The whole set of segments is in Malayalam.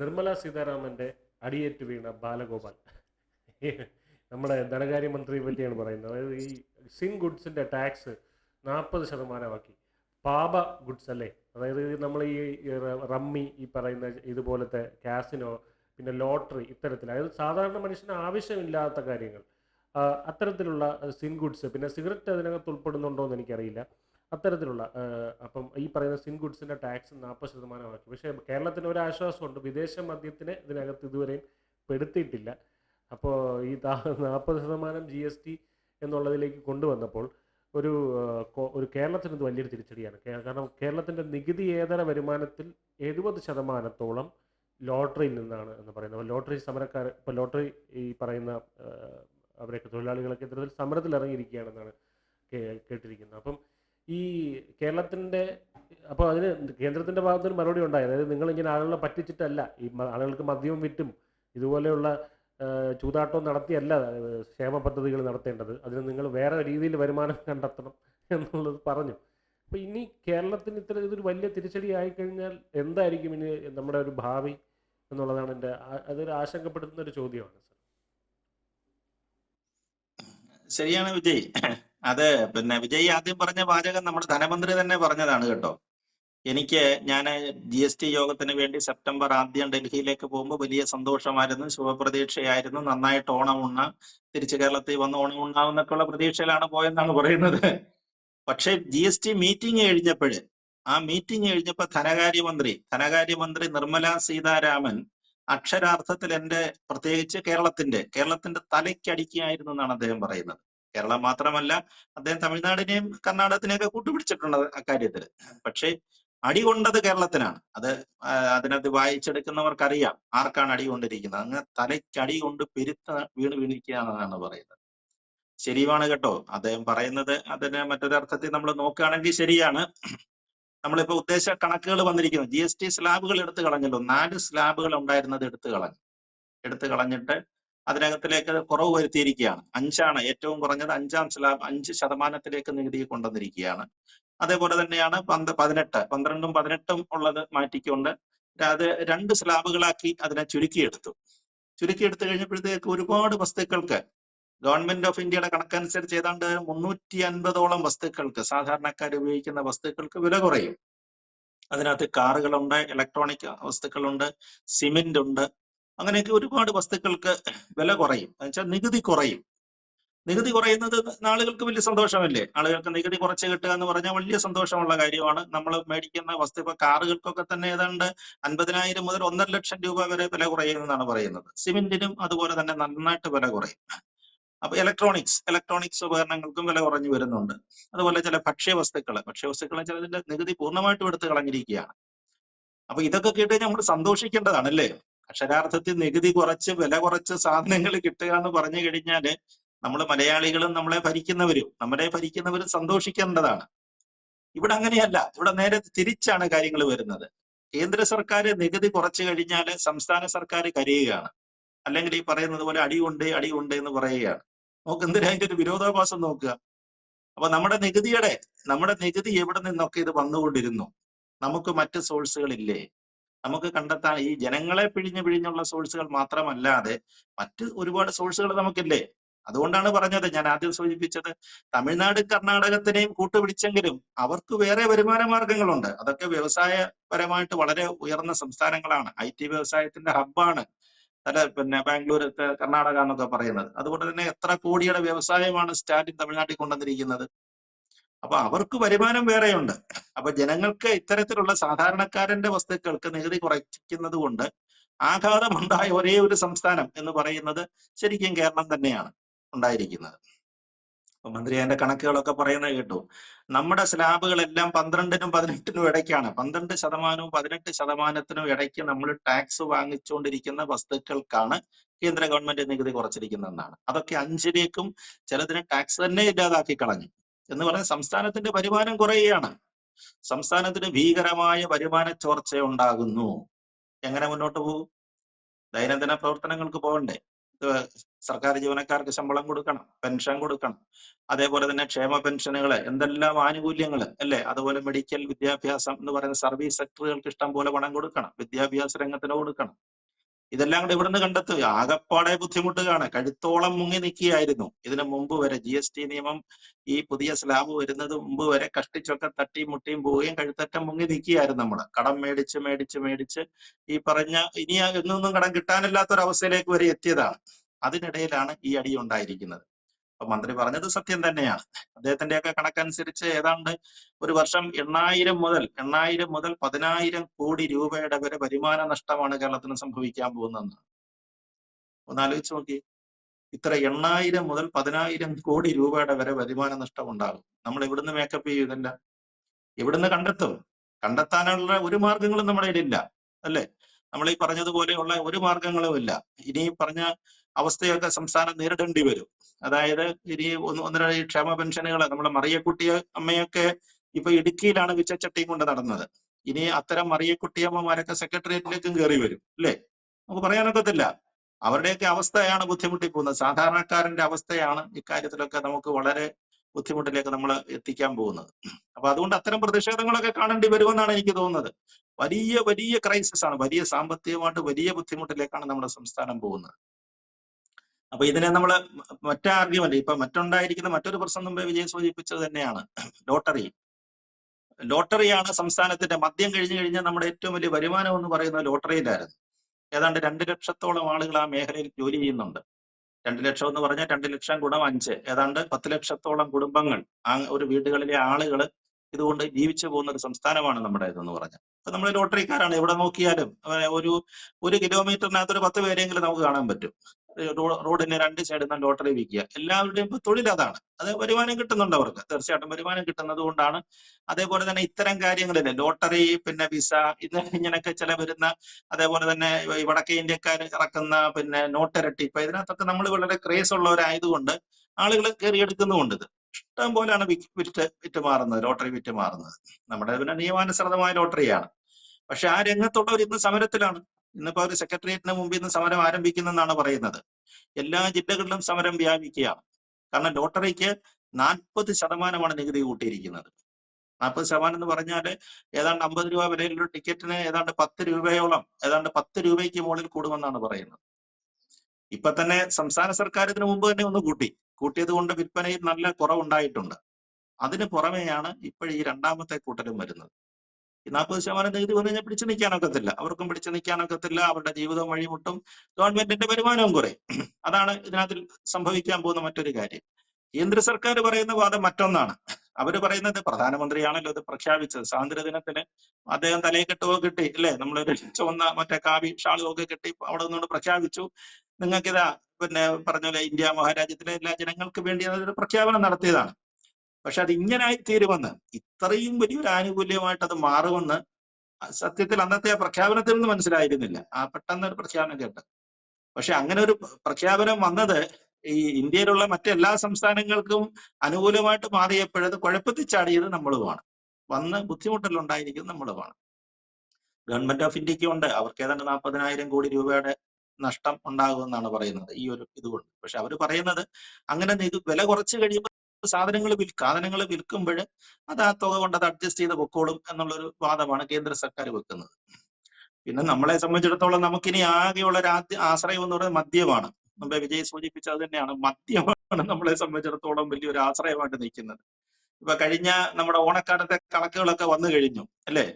നിർമ്മല സീതാരാമന്റെ അടിയേറ്റ് വീണ ബാലഗോപാൽ. നമ്മുടെ ധനകാര്യമന്ത്രിയെ പറ്റിയാണ് പറയുന്നത്. അതായത് ഈ സിൻ ഗുഡ്സിന്റെ ടാക്സ് നാൽപ്പത് ശതമാനമാക്കി. പാപ ഗുഡ്സ് അല്ലേ? അതായത് നമ്മൾ ഈ റമ്മി ഈ പറയുന്ന ഇതുപോലത്തെ കാസിനോ പിന്നെ ലോട്ടറി ഇത്തരത്തിൽ അതായത് സാധാരണ മനുഷ്യന് ആവശ്യമില്ലാത്ത കാര്യങ്ങൾ. അത്തരത്തിലുള്ള സിൻ ഗുഡ്സ് പിന്നെ സിഗരറ്റ് അതിനകത്ത് ഉൾപ്പെടുന്നുണ്ടോ എന്ന് എനിക്കറിയില്ല. അത്തരത്തിലുള്ള അപ്പം ഈ പറയുന്ന സിൻ ഗുഡ്സിന്റെ ടാക്സ് നാൽപ്പത് ശതമാനമാക്കി പക്ഷേ കേരളത്തിന് ഒരു ആശ്വാസമുണ്ട്. വിദേശ മദ്യത്തിന് ഇതിനകത്ത് ഇതുവരെയും പെടുത്തിയിട്ടില്ല. അപ്പോൾ ഈ നാൽപ്പത് ശതമാനം ജി എസ് ടി എന്നുള്ളതിലേക്ക് കൊണ്ടുവന്നപ്പോൾ ഒരു ഒരു കേരളത്തിന് ഇത് വലിയൊരു തിരിച്ചടിയാണ്. കാരണം കേരളത്തിന്റെ നികുതിയേതര വരുമാനത്തിൽ എഴുപത് ശതമാനത്തോളം ലോട്ടറിയിൽ നിന്നാണ് എന്ന് പറയുന്നത്. ലോട്ടറി സമരക്കാർ ഇപ്പോൾ ലോട്ടറി ഈ പറയുന്ന അവരൊക്കെ തൊഴിലാളികളൊക്കെ ഇത്തരത്തിൽ സമരത്തിൽ ഇറങ്ങിയിരിക്കുകയാണെന്നാണ് കേട്ടിരിക്കുന്നത്. അപ്പം ഈ കേരളത്തിന്റെ അപ്പോൾ അതിന് കേന്ദ്രത്തിന്റെ ഭാഗത്ത് ഒരു മറുപടി ഉണ്ടായി. അതായത് നിങ്ങൾ ഇങ്ങനെ ആളുകളെ പറ്റിച്ചിട്ടല്ല. ഈ ആളുകൾക്ക് മദ്യവും വിറ്റും ഇതുപോലെയുള്ള ചൂതാട്ടവും നടത്തിയല്ല ക്ഷേമ പദ്ധതികൾ നടത്തേണ്ടത്. അതിന് നിങ്ങൾ വേറെ രീതിയിൽ വരുമാനം കണ്ടെത്തണം എന്നുള്ളത് പറഞ്ഞു. അപ്പോൾ ഇനി കേരളത്തിന് ഇത്ര ഇതൊരു വലിയ തിരിച്ചടി ആയിക്കഴിഞ്ഞാൽ എന്തായിരിക്കും ഇനി നമ്മുടെ ഒരു ഭാവി എന്നുള്ളതാണ് എന്റെ അതൊരു ആശങ്കപ്പെടുത്തുന്ന ഒരു ചോദ്യമാണ് സർ. ശരിയാണ് വിജയ്. അത് പിന്നെ വിജയ് ആദ്യം പറഞ്ഞ വാചകം നമ്മുടെ ധനമന്ത്രി തന്നെ പറഞ്ഞതാണ് കേട്ടോ. എനിക്ക് ഞാൻ ജി എസ് ടി യോഗത്തിന് വേണ്ടി സെപ്റ്റംബർ ആദ്യം ഡൽഹിയിലേക്ക് പോകുമ്പോൾ വലിയ സന്തോഷമായിരുന്നു ശുഭപ്രതീക്ഷയായിരുന്നു നന്നായിട്ട് ഓണം ഉണ്ണാം തിരിച്ചു കേരളത്തിൽ വന്ന് ഓണം ഉണ്ണാവുന്നൊക്കെയുള്ള പ്രതീക്ഷയിലാണ് പോയെന്നാണ് പറയുന്നത്. പക്ഷേ ജി എസ് ടി മീറ്റിംഗ് കഴിഞ്ഞപ്പോൾ ആ മീറ്റിംഗ് കഴിഞ്ഞപ്പോൾ ധനകാര്യമന്ത്രി ധനകാര്യമന്ത്രി നിർമ്മല സീതാരാമൻ അക്ഷരാർത്ഥത്തിൽ എന്റെ പ്രത്യേകിച്ച് കേരളത്തിന്റെ കേരളത്തിന്റെ തലയ്ക്കടിക്കുകയായിരുന്നു എന്നാണ് അദ്ദേഹം പറയുന്നത്. കേരളം മാത്രമല്ല അദ്ദേഹം തമിഴ്നാടിനെയും കർണാടകത്തിനെയൊക്കെ കൂട്ടുപിടിച്ചിട്ടുണ്ട് അക്കാര്യത്തിൽ പക്ഷേ അടി കൊണ്ടത് കേരളത്തിനാണ്. അത് അതിനകത്ത് വായിച്ചെടുക്കുന്നവർക്കറിയാം ആർക്കാണ് അടി കൊണ്ടിരിക്കുന്നത്. അങ്ങ് തലയ്ക്ക് അടി കൊണ്ട് പെരുത്ത വീണ് വീണിരിക്കുകയാണെന്നാണ് പറയുന്നത്. ശരിയാണ് കേട്ടോ. അദ്ദേഹം പറയുന്നത് അതിന് മറ്റൊരർത്ഥത്തിൽ നമ്മൾ നോക്കുകയാണെങ്കിൽ ശരിയാണ്. നമ്മളിപ്പോ ഉദ്ദേശ കണക്കുകൾ വന്നിരിക്കുന്നു. ജി എസ് ടി സ്ലാബുകൾ എടുത്തു കളഞ്ഞല്ലോ. നാല് സ്ലാബുകൾ ഉണ്ടായിരുന്നത് എടുത്തു കളഞ്ഞു. എടുത്തു കളഞ്ഞിട്ട് അതിനകത്തിലേക്ക് കുറവ് വരുത്തിയിരിക്കുകയാണ്. അഞ്ചാണ് ഏറ്റവും കുറഞ്ഞത് അഞ്ചാം സ്ലാബ് അഞ്ച് ശതമാനത്തിലേക്ക് നികുതി കൊണ്ടുവന്നിരിക്കുകയാണ്. അതേപോലെ തന്നെയാണ് പന്ത് പതിനെട്ട് പന്ത്രണ്ടും പതിനെട്ടും ഉള്ളത് മാറ്റിക്കൊണ്ട് അത് രണ്ട് സ്ലാബുകളാക്കി അതിനെ ചുരുക്കിയെടുത്തു. ചുരുക്കിയെടുത്തു കഴിഞ്ഞപ്പോഴത്തേക്ക് ഒരുപാട് വസ്തുക്കൾക്ക് ഗവൺമെന്റ് ഓഫ് ഇന്ത്യയുടെ കണക്കനുസരിച്ച് ഏതാണ്ട് മുന്നൂറ്റി അൻപതോളം വസ്തുക്കൾക്ക് സാധാരണക്കാർ ഉപയോഗിക്കുന്ന വസ്തുക്കൾക്ക് വില കുറയും. അതിനകത്ത് കാറുകളുണ്ട് ഇലക്ട്രോണിക് വസ്തുക്കളുണ്ട് സിമെന്റ് ഉണ്ട് അങ്ങനെയൊക്കെ ഒരുപാട് വസ്തുക്കൾക്ക് വില കുറയും. എന്നുവെച്ചാൽ നികുതി കുറയും. നികുതി കുറയുന്നത് ആളുകൾക്ക് വലിയ സന്തോഷമല്ലേ? ആളുകൾക്ക് നികുതി കുറച്ച് കിട്ടുക എന്ന് പറഞ്ഞാൽ വലിയ സന്തോഷമുള്ള കാര്യമാണ്. നമ്മൾ മേടിക്കുന്ന വസ്തു ഇപ്പൊ കാറുകൾക്കൊക്കെ തന്നെ ഏതാണ്ട് അൻപതിനായിരം മുതൽ ഒന്നര ലക്ഷം രൂപ വരെ വില കുറയുമെന്നാണ് പറയുന്നത്. സിമെന്റിനും അതുപോലെ തന്നെ നന്നായിട്ട് വില കുറയും. അപ്പൊ ഇലക്ട്രോണിക്സ് ഇലക്ട്രോണിക്സ് ഉപകരണങ്ങൾക്കും വില കുറഞ്ഞു വരുന്നുണ്ട്. അതുപോലെ ചില ഭക്ഷ്യവസ്തുക്കൾ ഭക്ഷ്യവസ്തുക്കൾ ചിലതിന്റെ നികുതി പൂർണമായിട്ടും എടുത്ത് കളഞ്ഞിരിക്കുകയാണ്. അപ്പൊ ഇതൊക്കെ കേട്ട് കഴിഞ്ഞാൽ നമ്മൾ സന്തോഷിക്കേണ്ടതാണ് അല്ലേ? അക്ഷരാർത്ഥത്തിൽ നികുതി കുറച്ച് വില കുറച്ച് സാധനങ്ങൾ കിട്ടുക എന്ന് പറഞ്ഞു കഴിഞ്ഞാൽ നമ്മൾ മലയാളികളും നമ്മളെ ഭരിക്കുന്നവരും നമ്മളെ ഭരിക്കുന്നവരും സന്തോഷിക്കേണ്ടതാണ്. ഇവിടെ അങ്ങനെയല്ല. ഇവിടെ നേരെ തിരിച്ചാണ് കാര്യങ്ങൾ വരുന്നത്. കേന്ദ്ര സർക്കാർ നികുതി കുറച്ചു കഴിഞ്ഞാൽ സംസ്ഥാന സർക്കാർ കരയുകയാണ്. അല്ലെങ്കിൽ ഈ പറയുന്നത് പോലെ അടിയുണ്ട് അടിയുണ്ട് എന്ന് പറയുകയാണ്. നോക്ക് എന്തിനാ അതിന്റെ ഒരു വിരോധാഭാസം നോക്കുക? അപ്പൊ നമ്മുടെ നികുതിയുടെ നമ്മുടെ നികുതി എവിടെ നിന്നൊക്കെ ഇത് വന്നുകൊണ്ടിരുന്നു? നമുക്ക് മറ്റ് സോഴ്സുകൾ ഇല്ലേ നമുക്ക് കണ്ടെത്താൻ ഈ ജനങ്ങളെ പിഴിഞ്ഞു പിഴിഞ്ഞുള്ള സോഴ്സുകൾ മാത്രമല്ലാതെ മറ്റ് ഒരുപാട് സോഴ്സുകൾ നമുക്കില്ലേ? അതുകൊണ്ടാണ് പറഞ്ഞത് ഞാൻ ആദ്യം സൂചിപ്പിച്ചത്. തമിഴ്നാട് കർണാടകത്തിനെയും കൂട്ടുപിടിച്ചെങ്കിലും അവർക്ക് വേറെ വരുമാന മാർഗങ്ങളുണ്ട് അതൊക്കെ വ്യവസായപരമായിട്ട് വളരെ ഉയർന്ന സംസ്ഥാനങ്ങളാണ്. ഐ ടി വ്യവസായത്തിന്റെ ഹബ്ബാണ് അല്ല പിന്നെ ബാംഗ്ലൂർ കർണാടക എന്നൊക്കെ പറയുന്നത്. അതുകൊണ്ട് തന്നെ എത്ര കോടിയുടെ വ്യവസായമാണ് സ്റ്റാലിൻ തമിഴ്നാട്ടിൽ കൊണ്ടുവന്നിരിക്കുന്നത്? അപ്പൊ അവർക്ക് വരുമാനം വേറെയുണ്ട്. അപ്പൊ ജനങ്ങൾക്ക് ഇത്തരത്തിലുള്ള സാധാരണക്കാരന്റെ വസ്തുക്കൾക്ക് നികുതി കുറയ്ക്കുന്നത് കൊണ്ട് ആഘാതമുണ്ടായ ഒരേ ഒരു സംസ്ഥാനം എന്ന് പറയുന്നത് ശരിക്കും കേരളം തന്നെയാണ് ഉണ്ടായിരിക്കുന്നത്. അപ്പൊ മന്ത്രി അതിന്റെ കണക്കുകളൊക്കെ പറയുന്നത് കേട്ടു. നമ്മുടെ സ്ലാബുകളെല്ലാം പന്ത്രണ്ടിനും പതിനെട്ടിനും ഇടയ്ക്കാണ്. പന്ത്രണ്ട് ശതമാനവും പതിനെട്ട് ശതമാനത്തിനും ഇടയ്ക്ക് നമ്മൾ ടാക്സ് വാങ്ങിച്ചുകൊണ്ടിരിക്കുന്ന വസ്തുക്കൾക്കാണ് കേന്ദ്ര ഗവൺമെന്റ് നികുതി കുറച്ചിരിക്കുന്നതെന്നാണ്. അതൊക്കെ അഞ്ചിലേക്കും ചിലതിന് ടാക്സ് തന്നെ ഇല്ലാതാക്കി കളഞ്ഞു. എന്ന് പറഞ്ഞ സംസ്ഥാനത്തിന്റെ വരുമാനം കുറയുകയാണ്. സംസ്ഥാനത്തിന് ഭീകരമായ വരുമാന ചോർച്ച ഉണ്ടാകുന്നു. എങ്ങനെ മുന്നോട്ട് പോകും? ദൈനംദിന പ്രവർത്തനങ്ങൾക്ക് പോകണ്ടേ. സർക്കാർ ജീവനക്കാർക്ക് ശമ്പളം കൊടുക്കണം പെൻഷൻ കൊടുക്കണം. അതേപോലെ തന്നെ ക്ഷേമ പെൻഷനുകൾ എന്തെല്ലാം ആനുകൂല്യങ്ങൾ അല്ലേ? അതുപോലെ മെഡിക്കൽ വിദ്യാഭ്യാസം എന്ന് പറയുന്ന സർവീസ് സെക്ടറുകൾക്ക് ഇഷ്ടം പോലെ പണം കൊടുക്കണം. വിദ്യാഭ്യാസ രംഗത്തിന് കൊടുക്കണം. ഇതെല്ലാം കൂടെ ഇവിടുന്ന് കണ്ടെത്തുക? ആകപ്പാടെ ബുദ്ധിമുട്ടുകയാണ് കഴുത്തോളം മുങ്ങി നിൽക്കുകയായിരുന്നു. ഇതിനു മുമ്പ് വരെ ജി എസ് ടി നിയമം ഈ പുതിയ സ്ലാബ് വരുന്നത് മുമ്പ് വരെ കഷ്ടിച്ചൊക്കെ തട്ടിയും മുട്ടിയും പോവുകയും കഴുത്തറ്റം മുങ്ങി നിൽക്കുകയായിരുന്നു നമ്മൾ കടം മേടിച്ച് മേടിച്ച് മേടിച്ച് ഈ പറഞ്ഞ ഇനി എന്നൊന്നും കടം അവസ്ഥയിലേക്ക് വരെ എത്തിയതാണ്. അതിനിടയിലാണ് ഈ അടി ഉണ്ടായിരിക്കുന്നത്. അപ്പൊ മന്ത്രി പറഞ്ഞത് സത്യം തന്നെയാണ്. അദ്ദേഹത്തിന്റെ ഒക്കെ കണക്കനുസരിച്ച് ഏതാണ്ട് ഒരു വർഷം എണ്ണായിരം മുതൽ എണ്ണായിരം മുതൽ പതിനായിരം കോടി രൂപയുടെ വരെ വരുമാന നഷ്ടമാണ് കേരളത്തിന് സംഭവിക്കാൻ പോകുന്നതെന്ന്. ഒന്നാലോചിച്ച് നോക്കി. ഇത്ര എണ്ണായിരം മുതൽ പതിനായിരം കോടി രൂപയുടെ വരെ വരുമാന നഷ്ടം ഉണ്ടാകും നമ്മൾ ഇവിടുന്ന് മേക്കപ്പ് ചെയ്യും ഇതെല്ലാം? ഇവിടുന്ന് കണ്ടെത്തും? കണ്ടെത്താനുള്ള ഒരു മാർഗങ്ങളും നമ്മുടെ കയ്യിലില്ല. അല്ലേ? നമ്മൾ ഈ പറഞ്ഞതുപോലെയുള്ള ഒരു മാർഗങ്ങളും ഇല്ല. ഇനി പറഞ്ഞ അവസ്ഥയൊക്കെ സംസ്ഥാനം നേരിടേണ്ടി വരും. അതായത് ഇനി ഒന്ന് ഒന്നര ഈ ക്ഷേമ പെൻഷനുകൾ നമ്മുടെ മറിയക്കുട്ടി അമ്മയൊക്കെ ഇപ്പൊ ഇടുക്കിയിലാണ് വിച്ചച്ചട്ടിയും കൊണ്ട് നടന്നത്. ഇനി അത്തരം മറിയക്കുട്ടിയമ്മമാരൊക്കെ സെക്രട്ടേറിയറ്റിലേക്കും കയറി വരും അല്ലേ? നമുക്ക് പറയാനൊക്കത്തില്ല അവരുടെയൊക്കെ അവസ്ഥയാണ് ബുദ്ധിമുട്ടി പോകുന്നത് സാധാരണക്കാരന്റെ അവസ്ഥയാണ് ഇക്കാര്യത്തിലൊക്കെ നമുക്ക് വളരെ ബുദ്ധിമുട്ടിലേക്ക് നമ്മൾ എത്തിക്കാൻ പോകുന്നത്. അപ്പൊ അതുകൊണ്ട് അത്തരം പ്രതിഷേധങ്ങളൊക്കെ കാണേണ്ടി വരുമെന്നാണ് എനിക്ക് തോന്നുന്നത്. വലിയ വലിയ ക്രൈസിസ് ആണ്. വലിയ സാമ്പത്തികമായിട്ട് വലിയ ബുദ്ധിമുട്ടിലേക്കാണ് നമ്മുടെ സംസ്ഥാനം പോകുന്നത്. അപ്പൊ ഇതിനെ നമ്മൾ മറ്റേ ആർഗ്യുമെന്റ് ഇപ്പൊ മറ്റുണ്ടായിരിക്കുന്ന മറ്റൊരു പ്രശ്നം മുമ്പേ വിജയ് സൂചിപ്പിച്ചത് തന്നെയാണ്. ലോട്ടറി. ലോട്ടറിയാണ് സംസ്ഥാനത്തിന്റെ മദ്യം കഴിഞ്ഞു കഴിഞ്ഞാൽ നമ്മുടെ ഏറ്റവും വലിയ വരുമാനം എന്ന് പറയുന്നത് ലോട്ടറിയിലായിരുന്നു. ഏതാണ്ട് രണ്ട് ലക്ഷത്തോളം ആളുകൾ ആ മേഖലയിൽ ജോലി ചെയ്യുന്നുണ്ട്. രണ്ട് ലക്ഷം എന്ന് പറഞ്ഞാൽ രണ്ട് ലക്ഷം ഗുണം അഞ്ച്. ഏതാണ്ട് പത്ത് ലക്ഷത്തോളം കുടുംബങ്ങൾ ആ ഒരു വീടുകളിലെ ആളുകൾ ഇതുകൊണ്ട് ജീവിച്ചു പോകുന്ന ഒരു സംസ്ഥാനമാണ് നമ്മുടെ ഇതെന്ന് പറഞ്ഞാൽ. അപ്പൊ നമ്മൾ ലോട്ടറിക്കാരാണ്. എവിടെ നോക്കിയാലും ഒരു ഒരു കിലോമീറ്ററിനകത്ത് ഒരു പത്ത് പേരെങ്കിലും നമുക്ക് കാണാൻ പറ്റും. റോഡിന് രണ്ട് സൈഡിൽ നിന്ന് ലോട്ടറി വിൽക്കുക. എല്ലാവരുടെയും ഇപ്പൊ തൊഴിൽ അതാണ്. അത് വരുമാനം കിട്ടുന്നുണ്ട് അവർക്ക്. തീർച്ചയായിട്ടും വരുമാനം കിട്ടുന്നത് കൊണ്ടാണ്. അതേപോലെ തന്നെ ഇത്തരം കാര്യങ്ങളിൽ ലോട്ടറി പിന്നെ വിസ ഇത് ഇങ്ങനെയൊക്കെ ചില വരുന്ന അതേപോലെ തന്നെ വടക്കേ ഇന്ത്യക്കാർ ഇറക്കുന്ന പിന്നെ നോട്ടിരട്ടി ഇപ്പൊ ഇതിനകത്തൊക്കെ നമ്മൾ വളരെ ക്രേസ് ഉള്ളവരായതുകൊണ്ട് ആളുകൾ കയറിയെടുക്കുന്നുമുണ്ട് ഇത് ഇഷ്ടം പോലെയാണ് വിറ്റ് വിറ്റ് മാറുന്നത് ലോട്ടറി വിറ്റ് മാറുന്നത് നമ്മുടെ പിന്നെ നിയമാനുസൃതമായ ലോട്ടറിയാണ് പക്ഷെ ആ രംഗത്തുള്ളവർ ഇന്ന് സമരത്തിലാണ്. ഇന്നിപ്പോ ഒരു സെക്രട്ടേറിയറ്റിന് മുമ്പിൽ നിന്ന് സമരം ആരംഭിക്കുന്നെന്നാണ് പറയുന്നത്. എല്ലാ ജില്ലകളിലും സമരം വ്യാപിക്കുകയാണ്. കാരണം ലോട്ടറിക്ക് നാൽപ്പത് ശതമാനമാണ് നികുതി കൂട്ടിയിരിക്കുന്നത്. നാൽപ്പത് ശതമാനം എന്ന് പറഞ്ഞാൽ ഏതാണ്ട് അമ്പത് രൂപ വരെയുള്ള ടിക്കറ്റിന് ഏതാണ്ട് പത്ത് രൂപയോളം ഏതാണ്ട് പത്ത് രൂപയ്ക്ക് മുകളിൽ കൂടുമെന്നാണ് പറയുന്നത്. ഇപ്പൊ തന്നെ സംസ്ഥാന സർക്കാർ ഇതിനു മുമ്പ് തന്നെ ഒന്ന് കൂട്ടി. കൂട്ടിയത് കൊണ്ട് വിൽപ്പനയിൽ നല്ല കുറവുണ്ടായിട്ടുണ്ട്. അതിന് പുറമെയാണ് ഇപ്പോൾ ഈ രണ്ടാമത്തെ കൂട്ടലും വരുന്നത്. ഈ നാൽപ്പത് ശതമാനം നികുതി വന്നു കഴിഞ്ഞാൽ പിടിച്ചു നിൽക്കാനൊക്കത്തില്ല അവർക്കും പിടിച്ചു നിൽക്കാനൊക്കത്തില്ല അവരുടെ ജീവിതം വഴിമുട്ടും. ഗവൺമെന്റിന്റെ വരുമാനവും കുറയും. അതാണ് ഇതിനകത്തിൽ സംഭവിക്കാൻ പോകുന്ന മറ്റൊരു കാര്യം. കേന്ദ്ര സർക്കാർ പറയുന്ന വാദം മറ്റൊന്നാണ്. അവർ പറയുന്നത് പ്രധാനമന്ത്രിയാണല്ലോ ഇത് പ്രഖ്യാപിച്ചത്. സ്വാതന്ത്ര്യ ദിനത്തിന് അദ്ദേഹം തലയിൽ കെട്ടുകയോ കിട്ടി അല്ലേ? നമ്മളൊരു ചുവന്ന മറ്റേ കാവി ഷാളുമൊക്കെ കെട്ടി അവിടെ നിന്നുകൊണ്ട് പ്രഖ്യാപിച്ചു. നിങ്ങൾക്കിതാ പിന്നെ പറഞ്ഞ പോലെ ഇന്ത്യ മഹാരാജ്യത്തിലെ എല്ലാ ജനങ്ങൾക്ക് വേണ്ടി അതൊരു പ്രഖ്യാപനം നടത്തിയതാണ്. പക്ഷെ അത് ഇങ്ങനായി തീരുമെന്ന് ഇത്രയും വലിയൊരു ആനുകൂല്യമായിട്ട് അത് മാറുമെന്ന് സത്യത്തിൽ അന്നത്തെ ആ പ്രഖ്യാപനത്തിൽ നിന്ന് മനസ്സിലായിരുന്നില്ല. ആ പെട്ടെന്ന് ഒരു പ്രഖ്യാപനം കേട്ട്. പക്ഷെ അങ്ങനെ ഒരു പ്രഖ്യാപനം വന്നത് ഈ ഇന്ത്യയിലുള്ള മറ്റെല്ലാ സംസ്ഥാനങ്ങൾക്കും അനുകൂലമായിട്ട് മാറിയപ്പോഴത് കുഴപ്പത്തിൽ ചാടിയത് നമ്മളുമാണ്. വന്ന് ബുദ്ധിമുട്ടിലുണ്ടായിരിക്കുന്നത് നമ്മളുമാണ്. ഗവൺമെന്റ് ഓഫ് ഇന്ത്യയ്ക്ക് ഉണ്ട്. അവർക്ക് ഏതാണ്ട് നാൽപ്പതിനായിരം കോടി രൂപയുടെ നഷ്ടം ഉണ്ടാകുമെന്നാണ് പറയുന്നത് ഈ ഒരു ഇതുകൊണ്ട്. പക്ഷെ അവർ പറയുന്നത് അങ്ങനെ ഇത് വില കുറച്ച് കഴിയുമ്പോൾ സാധനങ്ങൾ വിൽക്കുക സാധനങ്ങൾ വിൽക്കുമ്പോൾ അത് ആ തുക കൊണ്ട് അത് അഡ്ജസ്റ്റ് ചെയ്ത് പൊക്കോളും എന്നുള്ളൊരു വാദമാണ് കേന്ദ്ര സർക്കാർ വെക്കുന്നത്. പിന്നെ നമ്മളെ സംബന്ധിച്ചിടത്തോളം നമുക്കിനി ആകെയുള്ള ഒരു ആദ്യ ആശ്രയം എന്ന് പറയുന്നത് മദ്യമാണ്. മുമ്പേ വിജയ് സൂചിപ്പിച്ചത് തന്നെയാണ്. മദ്യമാണ് നമ്മളെ സംബന്ധിച്ചിടത്തോളം വലിയൊരു ആശ്രയമായിട്ട് നിൽക്കുന്നത്. ഇപ്പൊ കഴിഞ്ഞ നമ്മുടെ ഓണക്കാലത്തെ കണക്കുകളൊക്കെ വന്നു കഴിഞ്ഞു അല്ലേ?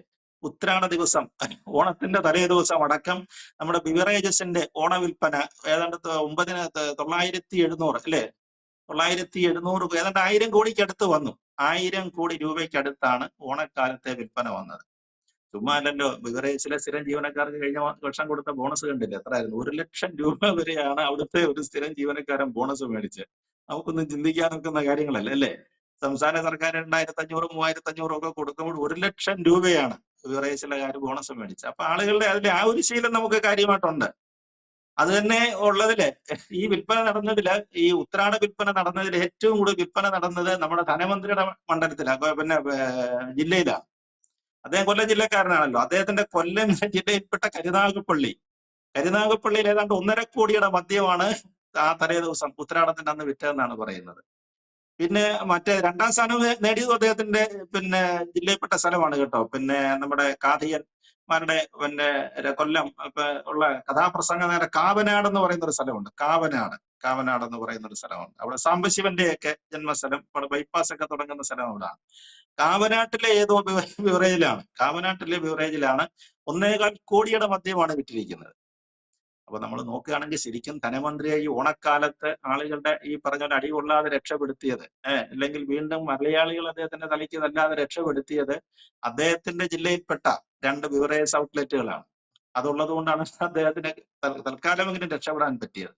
ഉത്രാട ദിവസം ഓണത്തിന്റെ തലേ ദിവസം അടക്കം നമ്മുടെ ബിവറേജസിന്റെ ഓണ വിൽപ്പന ഏതാണ്ട് ഒമ്പതിന് തൊള്ളായിരത്തി എഴുന്നൂറ് അല്ലേ? തൊള്ളായിരത്തി എഴുന്നൂറ് ഏതാണ്ട് ആയിരം കോടിക്ക് അടുത്ത് വന്നു. ആയിരം കോടി രൂപയ്ക്ക് അടുത്താണ് ഓണക്കാലത്തെ വിൽപ്പന വന്നത്. ചുമ്മാ അല്ലല്ലോ ബിവറേജിലെ സ്ഥിരം ജീവനക്കാർക്ക് കഴിഞ്ഞ വർഷം കൊടുത്ത ബോണസ് കണ്ടില്ല? എത്രയായിരുന്നു? ഒരു ലക്ഷം രൂപ വരെയാണ് അവിടുത്തെ ഒരു സ്ഥിരം ജീവനക്കാരൻ ബോണസ് മേടിച്ച് നമുക്കൊന്നും ചിന്തിക്കാൻ നിൽക്കുന്ന കാര്യങ്ങളല്ല അല്ലേ? സംസ്ഥാന സർക്കാർ രണ്ടായിരത്തി അഞ്ഞൂറ് മൂവായിരത്തി അഞ്ഞൂറും ഒക്കെ കൊടുക്കുമ്പോൾ ഒരു ലക്ഷം രൂപയാണ് ബിവറേജിലെ കാര്യം ബോണസ് മേടിച്ചത്. അപ്പൊ ആളുകളുടെ അതിന്റെ ആ ഒരു ശീലം നമുക്ക് കാര്യമായിട്ടുണ്ട്. അത് തന്നെ ഉള്ളതിൽ. ഈ വിൽപ്പന നടന്നതിൽ ഈ ഉത്രാട വിൽപ്പന നടന്നതിൽ ഏറ്റവും കൂടുതൽ വിൽപ്പന നടന്നത് നമ്മുടെ ധനമന്ത്രിയുടെ മണ്ഡലത്തിലാണ് പിന്നെ ജില്ലയിലാണ് അദ്ദേഹം കൊല്ലം ജില്ലക്കാരനാണല്ലോ. അദ്ദേഹത്തിന്റെ കൊല്ലം ജില്ലയിൽപ്പെട്ട കരുനാഗപ്പള്ളി. കരുനാഗപ്പള്ളിയിൽ ഏതാണ്ട് ഒന്നര കോടിയുടെ മദ്യമാണ് ആ തലേ ദിവസം ഉത്തരാടത്തിന്റെ അന്ന് വിറ്റതെന്നാണ് പറയുന്നത്. പിന്നെ മറ്റേ രണ്ടാം സ്ഥാനം നേടിയത് അദ്ദേഹത്തിന്റെ പിന്നെ ജില്ലയിൽപ്പെട്ട സ്ഥലമാണ് കേട്ടോ. പിന്നെ നമ്മുടെ കാതിയന്മാരുടെ പിന്നെ കൊല്ലം ഉള്ള കഥാപ്രസംഗം നേരെ കാവനാട് എന്ന് പറയുന്ന ഒരു സ്ഥലമുണ്ട്. കാവനാട്. കാവനാട് എന്ന് പറയുന്ന ഒരു സ്ഥലമുണ്ട്. അവിടെ സാംബശിവന്റെ ഒക്കെ ജന്മസ്ഥലം. അവിടെ ബൈപ്പാസ് ഒക്കെ തുടങ്ങുന്ന സ്ഥലം അവിടെയാണ് കാവനാട്ടിലെ ഏതോ ബിവ- ബിവറേജിലാണ് കാവനാട്ടിലെ ബിവറേജിലാണ് ഒന്നേകാൽ കോടിയുടെ മദ്യമാണ് വിറ്റിരിക്കുന്നത്. അപ്പൊ നമ്മൾ നോക്കുകയാണെങ്കിൽ ശരിക്കും ധനമന്ത്രിയെ ഈ ഓണക്കാലത്ത് ആളുകളുടെ ഈ പറഞ്ഞ പോലെ അടി കൊള്ളാതെ രക്ഷപ്പെടുത്തിയത് ഏഹ് അല്ലെങ്കിൽ വീണ്ടും മലയാളികൾ അദ്ദേഹത്തിന്റെ തലയ്ക്ക് തല്ലാതെ രക്ഷപ്പെടുത്തിയത് അദ്ദേഹത്തിന്റെ ജില്ലയിൽപ്പെട്ട രണ്ട് ബിവറേജ് ഔട്ട്ലെറ്റുകളാണ്. അതുള്ളത് കൊണ്ടാണ് അദ്ദേഹത്തിന് തൽക്കാലം തൽക്കാലമെങ്കിലും രക്ഷപ്പെടാൻ പറ്റിയത്.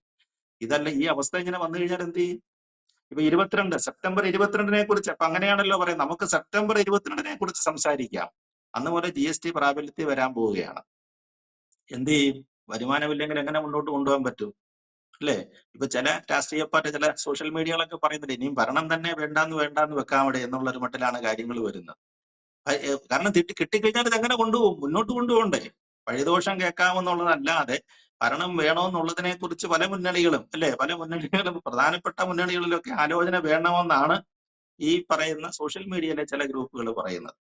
ഇതല്ല ഈ അവസ്ഥ ഇങ്ങനെ വന്നു കഴിഞ്ഞാൽ എന്ത് ചെയ്യും? ഇപ്പൊ ഇരുപത്തിരണ്ട് സെപ്റ്റംബർ ഇരുപത്തിരണ്ടിനെ കുറിച്ച് അപ്പൊ അങ്ങനെയാണല്ലോ പറയാം നമുക്ക് സെപ്റ്റംബർ ഇരുപത്തിരണ്ടിനെ കുറിച്ച് സംസാരിക്കാം. അന്ന് മുതൽ ജി എസ് ടി പ്രാബല്യത്തിൽ വരാൻ പോവുകയാണ്. എന്ത് ചെയ്യും? വരുമാനമില്ലെങ്കിൽ എങ്ങനെ മുന്നോട്ട് കൊണ്ടുപോകാൻ പറ്റും? അല്ലേ? ഇപ്പൊ ചില രാഷ്ട്രീയ പാർട്ടി ചില സോഷ്യൽ മീഡിയകളൊക്കെ പറയുന്നുണ്ട് ഇനിയും ഭരണം തന്നെ വേണ്ടാന്ന് വേണ്ടാന്ന് വെക്കാൻ വേണ്ടി എന്നുള്ള ഒരു മട്ടിലാണ് കാര്യങ്ങൾ വരുന്നത്. കാരണം തിട്ടി കിട്ടിക്കഴിഞ്ഞാൽ ഇത് എങ്ങനെ കൊണ്ടുപോകും? മുന്നോട്ട് കൊണ്ടുപോകണ്ടേ? വഴിദോഷം കേൾക്കാമെന്നുള്ളതല്ലാതെ ഭരണം വേണമെന്നുള്ളതിനെ കുറിച്ച് പല മുന്നണികളും അല്ലെ? പല മുന്നണികളും പ്രധാനപ്പെട്ട മുന്നണികളിലൊക്കെ ആലോചന വേണമെന്നാണ് ഈ പറയുന്ന സോഷ്യൽ മീഡിയയിലെ ചില ഗ്രൂപ്പുകൾ പറയുന്നത്.